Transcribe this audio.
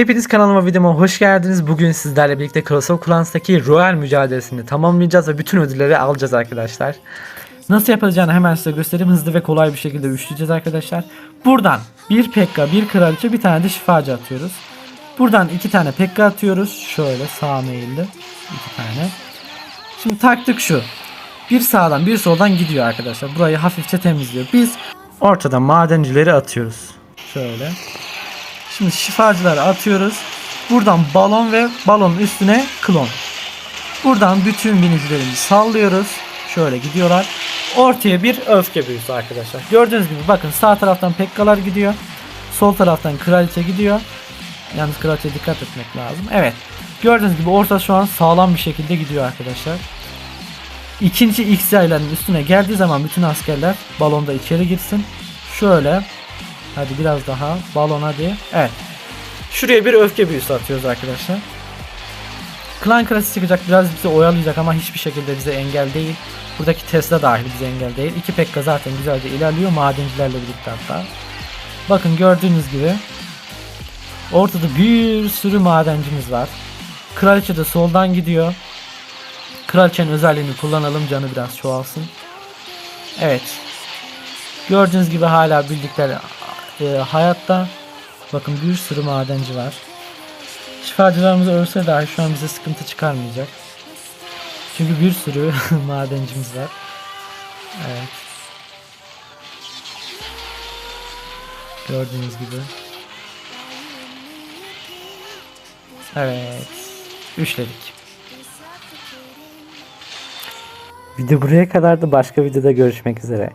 Hepiniz kanalıma videoma hoş geldiniz. Bugün sizlerle birlikte of Clans'taki Royal mücadelesini tamamlayacağız ve bütün ödülleri alacağız arkadaşlar. Nasıl yapılacağını hemen size göstereyim. Hızlı ve kolay bir şekilde üçleyeceğiz arkadaşlar. Buradan bir Pekka, bir Kraliçe, bir tane de şifacı atıyoruz. Buradan iki tane Pekka atıyoruz. Şöyle sağa meyilli. iki tane. Şimdi taktik şu. Bir sağdan bir soldan gidiyor arkadaşlar. Burayı hafifçe temizliyor. Biz ortada madencileri atıyoruz. Şöyle. Şimdi şifacıları atıyoruz. Buradan balon ve balonun üstüne klon. Buradan bütün binicilerimizi sallıyoruz. Şöyle gidiyorlar. Ortaya bir öfke büyüsü arkadaşlar. Gördüğünüz gibi bakın sağ taraftan pekkalar gidiyor. Sol taraftan kraliçe gidiyor. Yalnız kraliçeye dikkat etmek lazım. Evet. Gördüğünüz gibi orta şu an sağlam bir şekilde gidiyor arkadaşlar. İkinci X yaylarının üstüne geldiği zaman bütün askerler balonda içeri girsin. Şöyle. Hadi biraz daha. Balon hadi. Evet. Şuraya bir öfke büyüsü atıyoruz arkadaşlar. Klan krasi çıkacak biraz bizi oyalayacak ama hiçbir şekilde bize engel değil. Buradaki Tesla dahil bize engel değil. İki Pekka zaten güzelce ilerliyor madencilerle birlikte hatta. Bakın gördüğünüz gibi ortada bir sürü madencimiz var. Kraliçe de soldan gidiyor. Kraliçenin özelliğini kullanalım canı biraz çoğalsın. Evet. Gördüğünüz gibi hala bildikleri e, hayatta. Bakın bir sürü madenci var. Şifacılarımız ölse dahi şu an bize sıkıntı çıkarmayacak. Çünkü bir sürü madencimiz var. Evet. Gördüğünüz gibi. Evet. Üçledik. Video buraya kadardı. Başka videoda görüşmek üzere.